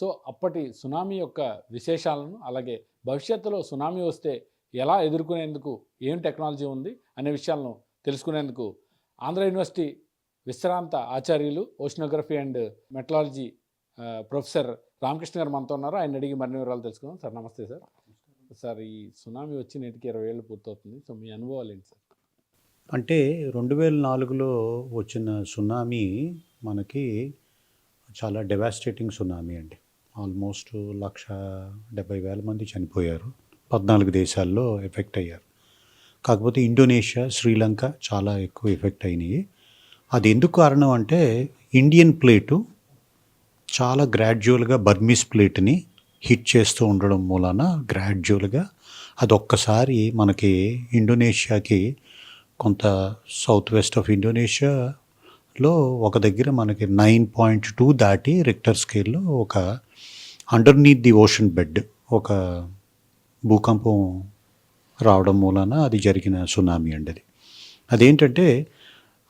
So అప్పటి tsunami యొక్క విశేషాలను అలాగే భవిష్యత్తులో సునామీ వస్తే ఎలా ఎదుర్కొనేందుకు ఏం టెక్నాలజీ ఉంది అనే విషయాలను తెలుసుకునేందుకు ఆంధ్ర యూనివర్సిటీ విశ్రాంత ఆచార్యులు oceanography and meteorology professor Ramakrishna గారు మనతో ఉన్నారు. ఆయన అడిగి మరిన్ని వివరాలు తెలుసుకుందాం. సార్ నమస్తే సార్. సార్ ఈ సునామీ వచ్చి నేటికి ఇరవై ఏళ్ళు పూర్తవుతుంది. సో మీ అనుభవాలు ఏంటి సార్? అంటే రెండు వేల నాలుగులో వచ్చిన సునామీ మనకి చాలా డెవాస్టేటింగ్ సునామీ అండి. ఆల్మోస్ట్ లక్ష డెబ్బై వేల మంది చనిపోయారు. పద్నాలుగు దేశాల్లో ఎఫెక్ట్ అయ్యారు. కాకపోతే ఇండోనేషియా శ్రీలంక చాలా ఎక్కువ ఎఫెక్ట్ అయినాయి. అది ఎందుకు కారణం అంటే ఇండియన్ ప్లేటు చాలా గ్రాడ్యువల్గా బర్మీస్ ప్లేట్ని హిట్ చేస్తూ ఉండడం మూలాన గ్రాడ్యువల్గా అది ఒక్కసారి మనకి ఇండోనేషియాకి కొంత సౌత్ వెస్ట్ ఆఫ్ ఇండోనేషియాలో ఒక దగ్గర మనకి నైన్ పాయింట్ టూ దాటి రిక్టర్ స్కేల్లో ఒక అండర్నీత్ ది ఓషన్ బెడ్ ఒక భూకంపం రావడం మూలాన అది జరిగిన సునామీ అండి అది. అదేంటంటే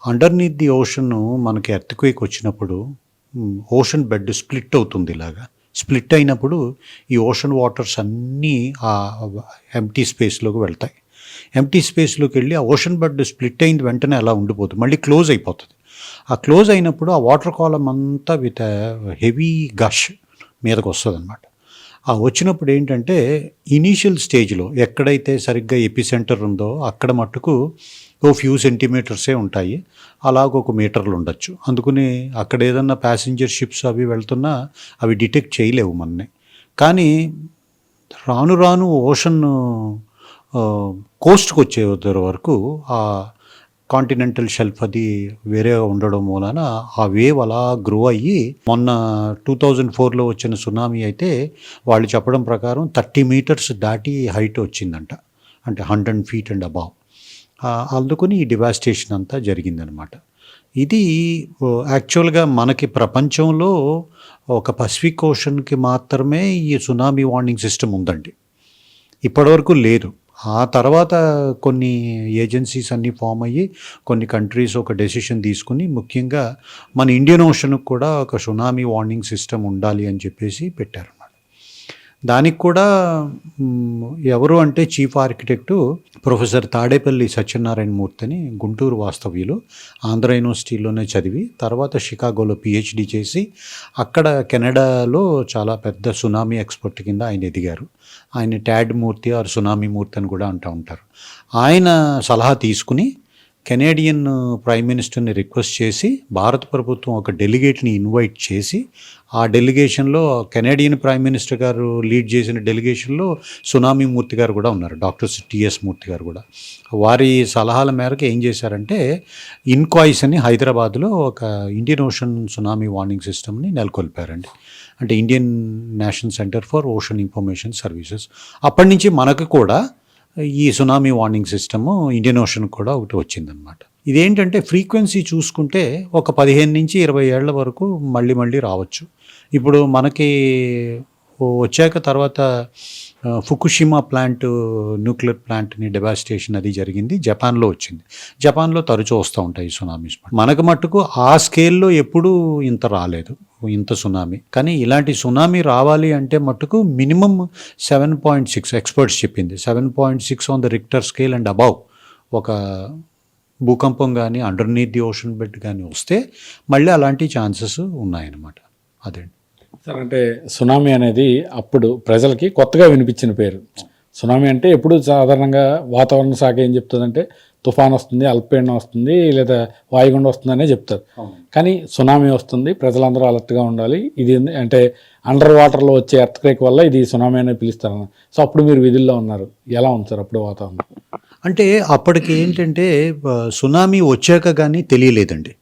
అండర్నీత్ ది ఓషన్ మనకి ఎర్త్క్వేక్ వచ్చినప్పుడు ఓషన్ బెడ్ స్ప్లిట్ అవుతుంది ఇలాగా. స్ప్లిట్ అయినప్పుడు ఈ ఓషన్ వాటర్స్ అన్నీ ఆ ఎంటీ స్పేస్లోకి వెళ్తాయి. ఎంటీ స్పేస్లోకి వెళ్ళి ఆ ఓషన్ బెడ్ స్ప్లిట్ అయింది వెంటనే అలా ఉండిపోతుంది. మళ్ళీ క్లోజ్ అయిపోతుంది. ఆ క్లోజ్ అయినప్పుడు ఆ వాటర్ కాలం అంతా విత్ హెవీ గష్ మీదకు వస్తుంది అనమాట ఆ వచ్చినప్పుడు ఏంటంటే ఇనీషియల్ స్టేజ్లో ఎక్కడైతే సరిగ్గా ఎపిసెంటర్ ఉందో అక్కడ మట్టుకు ఓ ఫ్యూ సెంటీమీటర్సే ఉంటాయి. అలాగ ఒక మీటర్లు ఉండొచ్చు. అందుకని అక్కడ ఏదన్నా ప్యాసింజర్ షిప్స్ అవి వెళ్తున్నా అవి డిటెక్ట్ చేయలేవు మనని. కానీ రాను రాను ఓషన్ కోస్ట్కి వచ్చే వరకు ఆ కాంటినెంటల్ షెల్ఫ్ అది వేరే ఉండడం మూలన ఆ వేవ్ అలా గ్రో అయ్యి మొన్న టూ థౌజండ్ ఫోర్లో వచ్చిన సునామీ అయితే వాళ్ళు చెప్పడం ప్రకారం థర్టీ మీటర్స్ దాటి హైట్ వచ్చిందంట. అంటే హండ్రెడ్ ఫీట్ అండ్ అబావ్ అందుకుని ఈ డివాస్టేషన్ అంతా జరిగిందనమాట ఇది యాక్చువల్గా మనకి ప్రపంచంలో ఒక పసిఫిక్ ఓషన్కి మాత్రమే ఈ సునామీ వార్నింగ్ సిస్టమ్ ఉందండి. ఇప్పటివరకు లేదు. ఆ తర్వాత కొన్ని ఏజెన్సీస్ అన్నీ ఫామ్ అయ్యి కొన్ని కంట్రీస్ ఒక డెసిషన్ తీసుకుని ముఖ్యంగా మన ఇండియన్ ఓషన్కి కూడా ఒక సునామీ వార్నింగ్ సిస్టమ్ ఉండాలి అని చెప్పేసి పెట్టారు. దానికి కూడా ఎవరు అంటే chief architect professor Tadepalli Satyanarayana మూర్తిని గుంటూరు వాస్తవ్యులు ఆంధ్ర యూనివర్సిటీలోనే చదివి తర్వాత షికాగోలో పిహెచ్డి చేసి అక్కడ కెనడాలో చాలా పెద్ద సునామీ ఎక్స్పర్ట్ కింద ఆయన ఎదిగారు. ఆయన ట్యాడ్ మూర్తి ఆర్ సునామీ మూర్తి అని కూడా అంటూ ఉంటారు. ఆయన సలహా తీసుకుని కెనేడియన్ ప్రైమ్ మినిస్టర్ని రిక్వెస్ట్ చేసి భారత ప్రభుత్వం ఒక డెలిగేట్ని ఇన్వైట్ చేసి ఆ డెలిగేషన్లో Canadian prime minister garu lead చేసిన డెలిగేషన్లో సునామీ మూర్తి గారు కూడా ఉన్నారు డాక్టర్ టిఎస్ మూర్తి గారు కూడా. వారి సలహాల మేరకు ఏం చేశారంటే ఇన్కాయిస్ అని హైదరాబాద్లో ఒక ఇండియన్ ఓషన్ సునామీ వార్నింగ్ సిస్టమ్ని నెలకొల్పారండి. అంటే Indian national centre for ocean information services. అప్పటి నుంచి మనకు కూడా ఈ tsunami warning system Indian ocean కూడా ఒకటి వచ్చిందనమాట ఇదేంటంటే ఫ్రీక్వెన్సీ చూసుకుంటే ఒక పదిహేను నుంచి ఇరవై ఏళ్ళ వరకు మళ్ళీ మళ్ళీ రావచ్చు. ఇప్పుడు మనకి వచ్చాక తర్వాత ఫుకుషిమా ప్లాంట్ న్యూక్లియర్ ప్లాంట్ని డెవాస్టేషన్ అది జరిగింది. జపాన్లో వచ్చింది. జపాన్లో తరచూ వస్తూ ఉంటాయి ఈ సునామీస్ మనకు మట్టుకు ఆ స్కేల్లో ఎప్పుడూ ఇంత రాలేదు. ఇంత సునామీ. కానీ ఇలాంటి సునామీ రావాలి అంటే మట్టుకు minimum seven point six experts చెప్పింది. Seven point six on the Richter scale and above. ఒక భూకంపం కానీ అండర్నీత్ ది ఓషన్ బెడ్ కానీ వస్తే మళ్ళీ అలాంటి ఛాన్సెస్ ఉన్నాయన్నమాట. అదండి. సార్ అంటే సునామీ అనేది అప్పుడు ప్రజలకి కొత్తగా వినిపించిన పేరు. సునామీ అంటే ఎప్పుడు సాధారణంగా వాతావరణ శాఖ ఏం చెప్తుందంటే తుఫాన్ వస్తుంది అల్పపీడనం వస్తుంది లేదా వాయుగుండం వస్తుందనే చెప్తారు. కానీ సునామీ వస్తుంది ప్రజలందరూ అలర్ట్గా ఉండాలి. ఇది అంటే అండర్ వాటర్లో వచ్చే ఎర్త్క్వేక్ వల్ల ఇది సునామీ అనేది పిలుస్తారు సో అప్పుడు మీరు విధుల్లో ఉన్నారు. ఎలా ఉంది సార్ అప్పుడు వాతావరణం? అంటే అప్పటికి ఏంటంటే సునామీ వచ్చాక కానీ తెలియలేదండి.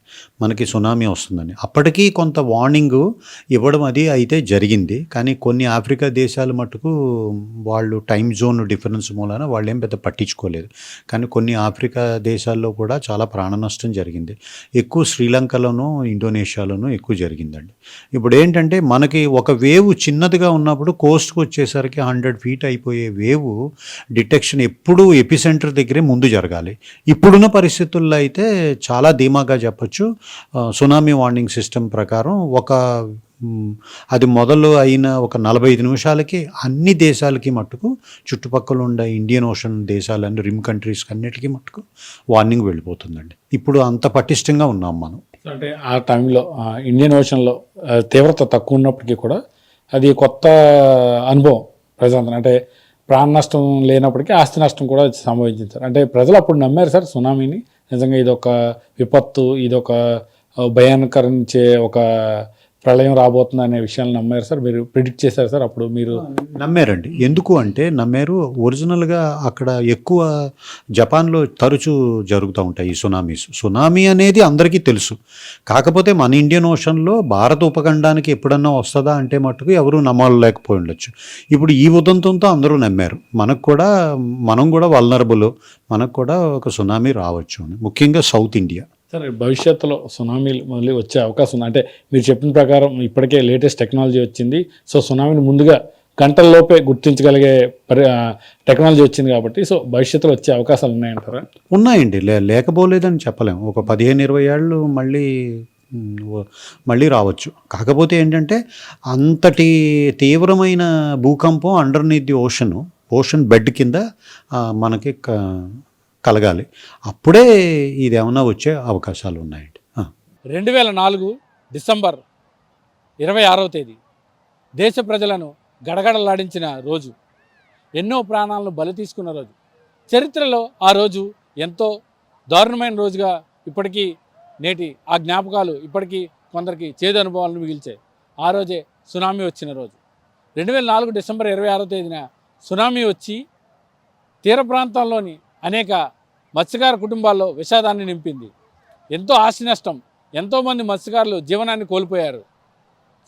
మనకి సునామీ వస్తుందని అప్పటికీ కొంత వార్నింగ్ ఇవ్వడం అది అయితే జరిగింది. కానీ కొన్ని ఆఫ్రికా దేశాలు మటుకు వాళ్ళు టైం జోన్ డిఫరెన్స్ మూలాన వాళ్ళు ఏం పెద్ద పట్టించుకోలేదు. కానీ కొన్ని ఆఫ్రికా దేశాల్లో కూడా చాలా ప్రాణ నష్టం జరిగింది. ఎక్కువ శ్రీలంకలోనూ ఇండోనేషియాలోనూ ఎక్కువ జరిగిందండి. ఇప్పుడు ఏంటంటే మనకి ఒక వేవ్ చిన్నదిగా ఉన్నప్పుడు కోస్ట్కి వచ్చేసరికి హండ్రెడ్ ఫీట్ అయిపోయే వేవ్ డిటెక్షన్ ఎప్పుడూ ఎపిసెంటర్ దగ్గరే ముందు జరగాలి. ఇప్పుడున్న పరిస్థితుల్లో అయితే చాలా ధీమాగా చెప్పొచ్చు. సునామీ వార్నింగ్ సిస్టమ్ ప్రకారం ఒక అది మొదలు అయిన ఒక నలభై ఐదు నిమిషాలకి అన్ని దేశాలకి మట్టుకు చుట్టుపక్కల ఉండే ఇండియన్ ఓషన్ దేశాలన్నీ రిమ్ కంట్రీస్ అన్నిటికీ మట్టుకు వార్నింగ్ వెళ్ళిపోతుందండి. ఇప్పుడు అంత పటిష్టంగా ఉన్నాం మనం. అంటే ఆ టైంలో ఇండియన్ ఓషన్లో తీవ్రత తక్కువ ఉన్నప్పటికీ కూడా అది కొత్త అనుభవం ప్రజలందరూ అంటే ప్రాణ నష్టం లేనప్పటికీ ఆస్తి నష్టం కూడా సంభవించింది సార్. అంటే ప్రజలు అప్పుడు నమ్మారు సార్ సునామీని. నిజంగా ఇదొక విపత్తు ఇది ఒక భయానకరించే ఒక ప్రళయం రాబోతుంది అనే విషయాన్ని నమ్మారు సార్. మీరు ప్రిడిక్ట్ చేశారు సార్ అప్పుడు మీరు నమ్మారండి. ఎందుకు అంటే నమ్మారు? ఒరిజినల్గా అక్కడ ఎక్కువ జపాన్లో తరచూ జరుగుతూ ఉంటాయి ఈ సునామీస్ సునామీ అనేది అందరికీ తెలుసు. కాకపోతే మన ఇండియన్ ఓషన్లో భారత ఉపఖండానికి ఎప్పుడన్నా వస్తుందా అంటే మట్టుకు ఎవరు నమ్మలేకపోయి ఉండొచ్చు. ఇప్పుడు ఈ ఉదంతంతో అందరూ నమ్మారు. మనకు కూడా మనం కూడా వల్నరబుల్ మనకు కూడా ఒక సునామీ రావచ్చు అని. ముఖ్యంగా సౌత్ ఇండియా సరే భవిష్యత్తులో సునామీలు మళ్ళీ వచ్చే అవకాశం ఉంది. అంటే మీరు చెప్పిన ప్రకారం ఇప్పటికే లేటెస్ట్ టెక్నాలజీ వచ్చింది. సో సునామీని ముందుగా గంటల్లోపే గుర్తించగలిగే పరి టెక్నాలజీ వచ్చింది కాబట్టి సో భవిష్యత్తులో వచ్చే అవకాశాలు ఉన్నాయంటారా? ఉన్నాయండి. లే లేకపోలేదని చెప్పలేము ఒక పదిహేను ఇరవై ఏళ్ళు మళ్ళీ మళ్ళీ రావచ్చు. కాకపోతే ఏంటంటే అంతటి తీవ్రమైన భూకంపం underneath the ocean ocean bed కింద మనకి క- కలగాలి. అప్పుడే ఇది ఏమన్నా వచ్చే అవకాశాలు ఉన్నాయండి రెండు వేల నాలుగు డిసెంబర్ ఇరవై ఆరవ తేదీ దేశ ప్రజలను గడగడలాడించిన రోజు. ఎన్నో ప్రాణాలను బలి తీసుకున్న రోజు. చరిత్రలో ఆ రోజు ఎంతో దారుణమైన రోజుగా ఇప్పటికీ నేటి ఆ జ్ఞాపకాలు ఇప్పటికీ కొందరికి చేదు అనుభవాలను మిగిల్చాయి. ఆ రోజే సునామీ వచ్చిన రోజు. రెండు వేల నాలుగు డిసెంబర్ ఇరవై ఆరో తేదీన సునామీ వచ్చి తీర ప్రాంతంలోని అనేక మత్స్యకార కుటుంబాల్లో విషాదాన్ని నింపింది. ఎంతో ఆస్తి నష్టం ఎంతోమంది మత్స్యకారులు జీవనాన్ని కోల్పోయారు.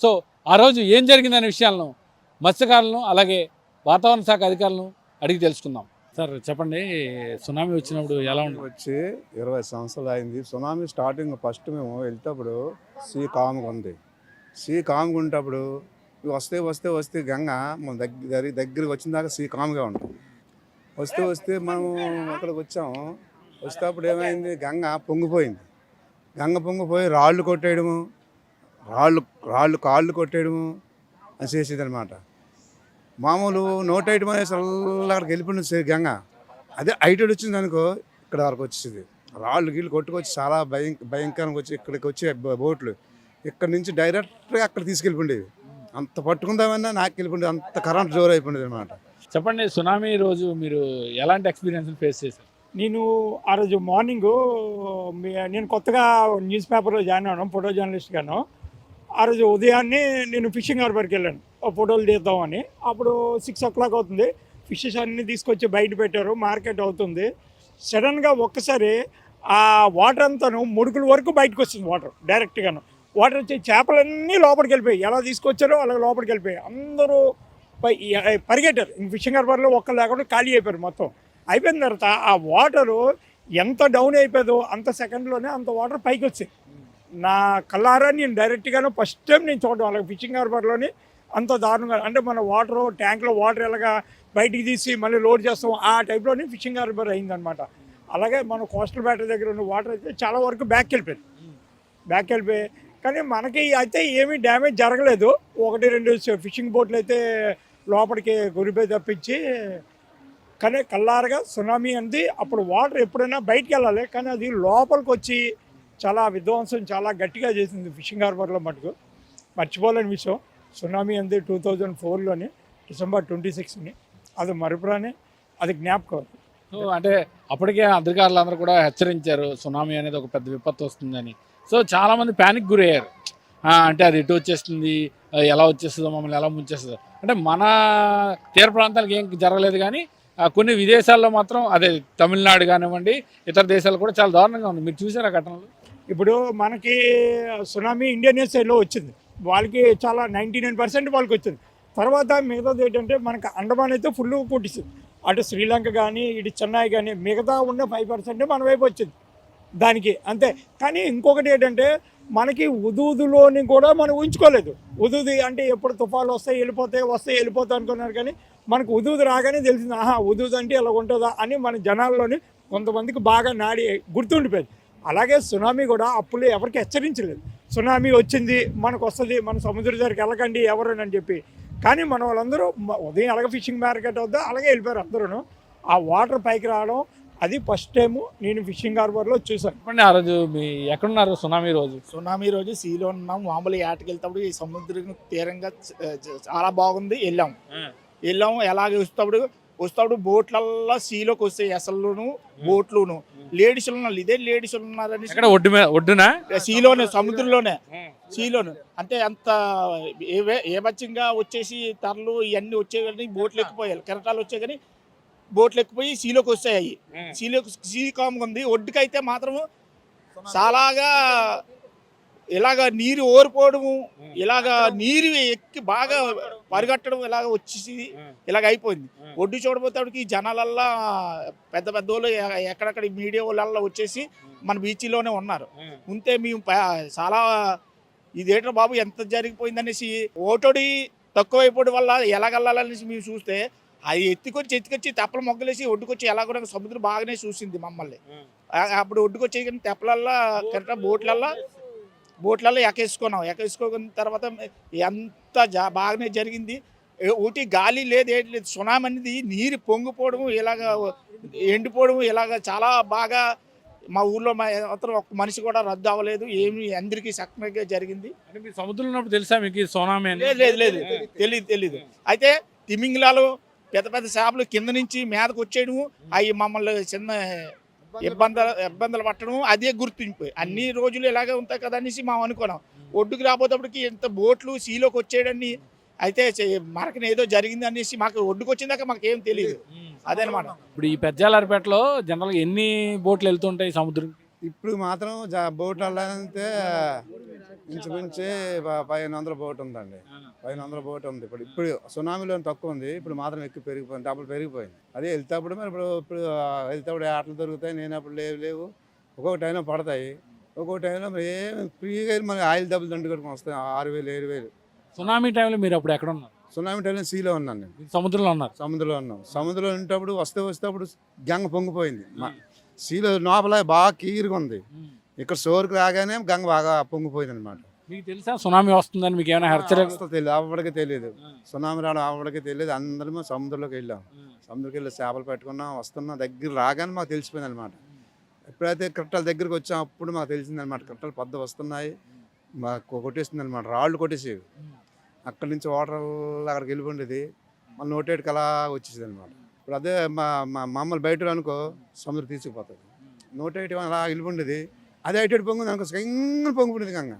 సో ఆ రోజు ఏం జరిగిందనే విషయాలను మత్స్యకారులను అలాగే వాతావరణ శాఖ అధికారులను అడిగి తెలుసుకుందాం. సార్ చెప్పండి సునామీ వచ్చినప్పుడు ఎలా ఉంటుంది వచ్చి ఇరవై సంవత్సరాలు అయింది. సునామీ స్టార్టింగ్ ఫస్ట్ మేము వెళ్తేప్పుడు సీ కాముగా ఉంది. సీ కాముగా ఉంటప్పుడు వస్తే వస్తే వస్తే గంగ మన దగ్గర దగ్గరికి వచ్చిన దాకా సీ కాముగా ఉంటుంది వస్తే వస్తే మనం అక్కడికి వచ్చాము. వచ్చేటప్పుడు ఏమైంది? గంగ పొంగిపోయింది. గంగ పొంగిపోయి రాళ్ళు కొట్టేయడము రాళ్ళు రాళ్ళు కాళ్ళు కొట్టేయడము అని చేసేది అనమాట మామూలు నోట్ ఐటమ్ అనేది చల్లగా అక్కడికి వెళ్ళిపోయింది గంగ. అదే ఐటెడ్ వచ్చింది అనుకో ఇక్కడ వరకు వచ్చేది రాళ్ళు గీళ్ళు కొట్టుకొచ్చి చాలా భయం భయంకరంగా వచ్చి ఇక్కడికి వచ్చే బోట్లు. ఇక్కడ నుంచి డైరెక్ట్గా అక్కడ తీసుకెళ్ళిపోండేవి అంత పట్టుకుందామన్నా నాకు వెళ్ళిపోయింది అంత కరెంట్ జోరు అయిపోయింది అనమాట చెప్పండి సునామీ రోజు మీరు ఎలాంటి ఎక్స్పీరియన్స్ ఫేస్ చేశారు? నేను ఆ రోజు మార్నింగ్ నేను కొత్తగా న్యూస్ పేపర్లో జాయిన్ అవ్వను ఫోటో జర్నలిస్ట్గాను ఆ రోజు ఉదయాన్నే నేను ఫిషింగ్ హార్బర్కి వెళ్ళాను. ఫోటోలు తీద్దామని. అప్పుడు సిక్స్ ఓ క్లాక్ అవుతుంది. ఫిషెస్ అన్నీ తీసుకొచ్చి బయట పెట్టారు మార్కెట్ అవుతుంది. సడన్గా ఒక్కసారి ఆ వాటర్ అంతాను ముడుకుల వరకు బయటకు వస్తుంది వాటర్ డైరెక్ట్గాను. వాటర్ వచ్చి చేపలన్నీ లోపలికి వెళ్ళిపోయాయి ఎలా తీసుకొచ్చారో అలా లోపలికి వెళ్ళిపోయాయి అందరూ పరిగెట్టారు. ఫిషింగ్ హార్బర్లో ఒక్కరు లేకుండా ఖాళీ అయిపోయారు మొత్తం. అయిపోయిన తర్వాత ఆ వాటరు ఎంత డౌన్ అయిపోయేదో అంత సెకండ్లోనే అంత వాటర్ పైకి వచ్చాయి నా కళ్ళారా నేను డైరెక్ట్గాను ఫస్ట్ టైం నేను చూడడం. అలాగే ఫిషింగ్ హార్బర్లోని అంత దారుణంగా అంటే మన వాటర్ ట్యాంక్లో వాటర్ ఎలాగా బయటికి తీసి మళ్ళీ లోడ్ చేస్తాం ఆ టైప్లోనే ఫిషింగ్ హార్బర్ అయిందనమాట అలాగే మన కోస్టల్ బ్యాటర్ దగ్గర ఉన్న వాటర్ అయితే చాలా వరకు బ్యాక్ వెళ్ళిపోయింది. బ్యాక్ వెళ్ళిపోయి కానీ మనకి అయితే ఏమీ డ్యామేజ్ జరగలేదు. ఒకటి రెండు ఫిషింగ్ బోట్లు అయితే లోపలికి గురిపోయి తప్పించి కానీ కల్లారగా సునామీ అంది. అప్పుడు వాటర్ ఎప్పుడైనా బయటికి వెళ్ళాలి కానీ అది లోపలికి వచ్చి చాలా విధ్వంసం చాలా గట్టిగా చేసింది ఫిషింగ్ హార్బర్లో మటుకు. మర్చిపోలేని విషయం. సునామీ అంది టూ థౌజండ్ ఫోర్లోని డిసెంబర్ ట్వంటీ సిక్స్ని. అది మరుపురాని అది జ్ఞాపకం సో అంటే అప్పటికే అధికారులు అందరూ కూడా హెచ్చరించారు సునామీ అనేది ఒక పెద్ద విపత్తు వస్తుందని. సో చాలామంది ప్యానిక్ గురయ్యారు. అంటే అది ఎటు వచ్చేస్తుంది? ఎలా వచ్చేస్తుందో మమ్మల్ని ఎలా ముంచేస్తుందో. అంటే మన తీర ప్రాంతాలకు ఏం జరగలేదు కానీ కొన్ని విదేశాల్లో మాత్రం అదే తమిళనాడు కానివ్వండి ఇతర దేశాలు కూడా చాలా దారుణంగా ఉంది. మీరు చూసారా ఘటనలు? ఇప్పుడు మనకి సునామీ ఇండియన్ సైడ్లో వచ్చింది. వాళ్ళకి చాలా నైంటీ నైన్ పర్సెంట్ వాళ్ళకి వచ్చింది. తర్వాత మిగతాది ఏంటంటే మనకి అండమాన్ అయితే ఫుల్ కొట్టింది అటు శ్రీలంక కానీ ఇటు చెన్నై కానీ మిగతా ఉన్న ఫైవ్ పర్సెంట్ మన వైపు వచ్చింది. దానికి అంతే. కానీ ఇంకొకటి ఏంటంటే మనకి ఉదూదులోని కూడా మనం ఉంచుకోలేదు ఉదూది అంటే ఎప్పుడు తుఫాలు వస్తాయి వెళ్ళిపోతాయి వస్తాయి వెళ్ళిపోతాయి అనుకున్నారు కానీ మనకు ఉదూది రాగానే తెలిసింది ఆహా ఉదూది అంటే ఇలా ఉంటుందా? అని మన జనాల్లోని కొంతమందికి బాగా నాడి గుర్తుండిపోయింది. అలాగే సునామీ కూడా అప్పుడు ఎవరికి హెచ్చరించలేదు. సునామీ వచ్చింది మనకు వస్తుంది మన సముద్ర దగ్గరికి వెళ్ళకండి ఎవరు అని చెప్పి. కానీ మన వాళ్ళందరూ ఉదయం అలాగే ఫిషింగ్ మార్కెట్ వద్ద అలాగే వెళ్ళిపోయారు అందరూ ఆ వాటర్ పైకి రావడం అది ఫస్ట్ టైం నేను ఫిషింగ్ హార్బర్లో చూశాను. చెప్పండి ఆ రోజు మీ ఎక్కడున్నారు? సునామీ రోజు. సునామీ రోజు సీలో ఉన్నాం. మామూలు ఏటకి వెళ్తాప్పుడు ఈ సముద్రం తీరంగా చాలా బాగుంది. వెళ్ళాం. వెళ్ళాం. ఎలాగ వస్తాడు వస్తాడు బోట్లల్లో సీలోకి వస్తాయి అసలును బోట్లును. లేడీస్ ఉన్నారు. ఇదే లేడీస్ ఉన్నారని ఎక్కడ? ఒడ్డు మీద ఒడ్డునా? సీలోనే సముద్రంలోనే. సీలోను. అంటే అంత ఏవే ఏబచ్చంగా వచ్చేసి తరలు ఇవన్నీ వచ్చే కానీ బోట్లు ఎక్కిపోయాయి కెరటాలు వచ్చాయి కానీ బోట్లు ఎక్కిపోయి సీలోకి వస్తాయి. సీలోకి సీ కామ్గా ఉంది. ఒడ్డుకైతే మాత్రం చాలాగా ఇలాగ నీరు ఓరిపోవడము ఇలాగ నీరు ఎక్కి బాగా పరిగెట్టడం. ఇలాగ వచ్చేసి ఇలాగ అయిపోయింది. ఒడ్డు చూడబోతాడికి జనాలల్లా పెద్ద పెద్ద వాళ్ళు ఎక్కడెక్కడ మీడియా వాళ్ళల్లా వచ్చేసి మన బీచ్లోనే ఉన్నారు. ఉంటే మేము చాలా ఇదేంటో బాబు ఎంత జరిగిపోయిందనేసి ఓటోడి తక్కువైపోవడం వల్ల ఎలాగెళ్ళాలనేసి మేము చూస్తే అది ఎత్తుకొచ్చి ఎత్తుకొచ్చి తెప్పల మొగ్గలేసి ఒడ్డుకొచ్చి ఎలా కూడా సముద్రం బాగానే చూసింది మమ్మల్ని. అప్పుడు ఒడ్డుకొచ్చి కానీ తెప్పలల్లా కరెక్ట్ బోట్లల్లా బోట్లలో ఎకేసుకున్నాం ఎకేసుకోకున్న తర్వాత ఎంత జా బాగానే జరిగింది. ఒకటి గాలి లేదు ఏంటి లేదు. సునామీ అనేది నీరు పొంగిపోవడం ఇలాగ ఎండిపోవడం ఇలాగ చాలా బాగా మా ఊర్లో మా అతను ఒక మనిషి కూడా రద్దు అవ్వలేదు. ఏమి అందరికీ సక్రమంగా జరిగింది. సముద్రంలో ఉన్నప్పుడు తెలుసా మీకు సునామీ లేదు లేదు తెలియదు తెలియదు అయితే తిమింగిలాలు పెద్ద పెద్ద చేపలు కింద నుంచి మీదకు వచ్చేయడం అవి మమ్మల్ని చిన్న ఇబ్బందులు ఇబ్బందులు పట్టడం అదే గుర్తింపు. అన్ని రోజులు ఇలాగే ఉంటాయి కదా అనేసి మేము అనుకున్నాం. ఒడ్డుకు రాబోతప్పటికి ఇంత బోట్లు సీలోకి వచ్చేయడాన్ని అయితే మనకి ఏదో జరిగింది అనేసి మాకు ఒడ్డుకు వచ్చిందాక మాకు ఏం తెలియదు అదనమాట ఇప్పుడు ఈ పెద్దాలరిపేటలో జనరల్గా ఎన్ని బోట్లు వెళ్తుంటాయి సముద్రం? ఇప్పుడు మాత్రం జా- బోట్ వెళ్ళాలంటే ఇంచుమించి పదిహేను వందల బోట్ ఉందండి. పదిహేను వందల బోట్ ఉంది. ఇప్పుడు ఇప్పుడు సునామీలో తక్కువ ఉంది. ఇప్పుడు మాత్రం ఎక్కువ పెరిగిపోయింది. డబ్బులు పెరిగిపోయింది. అదే వెళ్తాప్పుడు మరి ఇప్పుడు ఇప్పుడు వెళ్తాప్పుడు ఆటలు దొరుకుతాయి? నేను అప్పుడు లేవు లేవు. ఒక్కొక్క టైంలో పడతాయి. ఒక్కొక్క టైంలో మరి ఏం ఫ్రీగా మనకి ఆయిల్ డబ్బులు దండు కట్టుకుని వస్తాయి. ఆరు వేలు ఏడు వేలు. సునామీ టైంలో మీరు అప్పుడు ఎక్కడ ఉన్నారు? సునామీ టైంలో సీలో ఉన్నాను నేను. సముద్రంలో ఉన్నారు. సముద్రంలో ఉన్నాం సముద్రంలో ఉండేటప్పుడు వస్తే వస్తేప్పుడు గంగ పొంగిపోయింది. మా- సీలో లోపల బాగా కీరుగా ఉంది. ఇక్కడ సోరుకు రాగానే గంగ బాగా పొంగిపోయింది అనమాట మీకు తెలుసా? సునామీ వస్తుందని మీకు ఏమైనా హెచ్చరిక? తెలియదు. ఆవిడకి తెలియదు. సునామీ రావడం ఆవిడకి తెలియదు. అందరము సముద్రంలోకి వెళ్ళాం. సముద్రంకి వెళ్ళి చేపలు పెట్టుకున్నాం వస్తున్నాం. దగ్గర రాగానే మాకు తెలిసిపోయింది అనమాట ఎప్పుడైతే కట్టల దగ్గరికి వచ్చాం అప్పుడు మాకు తెలిసింది అనమాట కట్టలు పెద్ద వస్తున్నాయి. మాకు కొట్టేస్తుంది అనమాట రాళ్ళు కొట్టేసేవి. అక్కడి నుంచి వాటర్ అక్కడికి వెళ్ళిపోండేది మళ్ళీ నోటేటికి అలా వచ్చేసింది అనమాట ఇప్పుడు అదే మా మా మమ్మల్ని బయట అనుకో సముద్రం తీసుకుపోతుంది. నోటేటి అలా వెళ్ళిపోండేది అదే ఐటేటి పొంగింది అనుకో సెంగల్ పొంగిపోయింది కంగ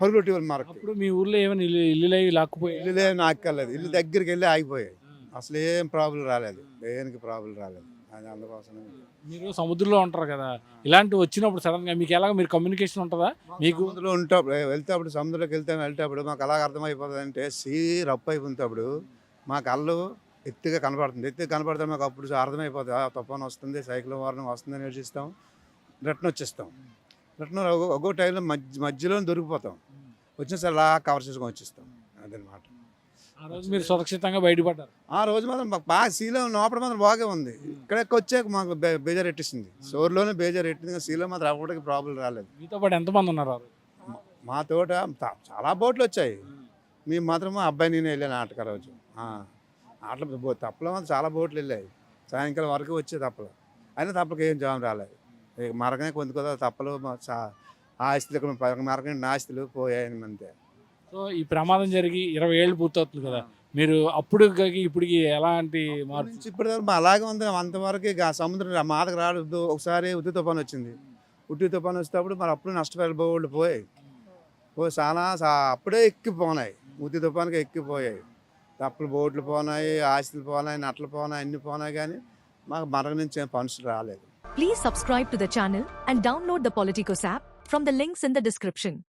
పరుగులొట్టి వాళ్ళు మార్క్ అప్పుడు మీ ఊర్లో ఏమైనా ఇల్లు ఇల్లు లాక్కుపోయి ఇల్లులే నాకెళ్ళలేదు ఇల్లు దగ్గరికి వెళ్ళి ఆగిపోయాయి. అసలు ఏం ప్రాబ్లం రాలేదు. దేనికి ప్రాబ్లం రాలేదు. అది అందుకోసం మీరు సముద్రంలో ఉంటారు కదా ఇలాంటి వచ్చినప్పుడు సడన్గా మీకు ఎలా మీరు కమ్యూనికేషన్ ఉంటుందా? మీకు సముద్రంలో ఉంటప్పుడు వెళ్తేప్పుడు సముద్రంలోకి వెళ్తే వెళ్తేప్పుడు మాకు అలాగ అర్థమైపోతుంది అంటే సీ రప్పు అయిపోయినప్పుడు మా కళ్ళు ఎత్తుగా కనపడుతుంది. ఎత్తుగా కనపడితే మాకు అప్పుడు అర్థమైపోతుంది ఆ తుఫాను వస్తుంది సైకిల్ వారణం వస్తుంది అని నేర్చిస్తాం రిటర్న్ వచ్చేస్తాం. రిటర్న్ ఒక్కో టైంలో మధ్య మధ్యలో దొరికిపోతాం. వచ్చిన సరే అలా కవర్ చేసుకొని వచ్చేస్తాం. అదనమాట. ఆ రోజు మీరు సురక్షితంగా బయటపడ్డారు? ఆ రోజు మాత్రం మాకు బాగా సీలో లోపల మాత్రం బాగా ఉంది. ఇక్కడికి వచ్చాక మాకు బేజారు ఎట్టేసింది సోర్లోనే బేజారు ఎట్టింది సీలో మాత్రం అవ్వడానికి ప్రాబ్లం రాలేదు. మీతో పాటు ఎంతమంది ఉన్నారు? మా తోట చాలా బోట్లు వచ్చాయి. మేము మాత్రం మా అబ్బాయి నేను వెళ్ళాను ఆటక రోజు. ఆటలు తప్పలో చాలా బోట్లు వెళ్ళాయి. సాయంకాలం వరకు వచ్చే తప్పలు. అయినా తప్పలకి ఏం జాబ్ రాలేదు. మరకనే కొంత కొద్ది తప్పలు ఆస్తులు మరకనే ఆస్తులు పోయాయి అంతే. సో ఈ ప్రమాదం జరిగి ఇరవై ఏళ్ళు పూర్తవుతుంది కదా. మీరు అప్పుడు ఇప్పటికి ఎలాంటి మార్పు? నుంచి ఇప్పటి వరకు మా అలాగే ఉంది. అంతవరకు సముద్రం మాదకు రాడు ఒకసారి ఉత్తి తుఫాన్ వచ్చింది. ఉట్టి తుఫాన్ వచ్చేటప్పుడు మరి అప్పుడు నష్టపోయారు బోళ్ళు పోయాయి. పోయి చాలా అప్పుడే ఎక్కిపోనాయి. ఉత్తి తుఫాన్కి ఎక్కిపోయాయి. తప్పులు బోర్డులు పోనాయి ఆస్తులు పోనాయి నట్లు పోనాయి అన్ని పోనాయి కానీ మాకు మరొక నుంచి ఫండ్స్ రాలేదు. Please subscribe to the and download the Politicos app from the links in the description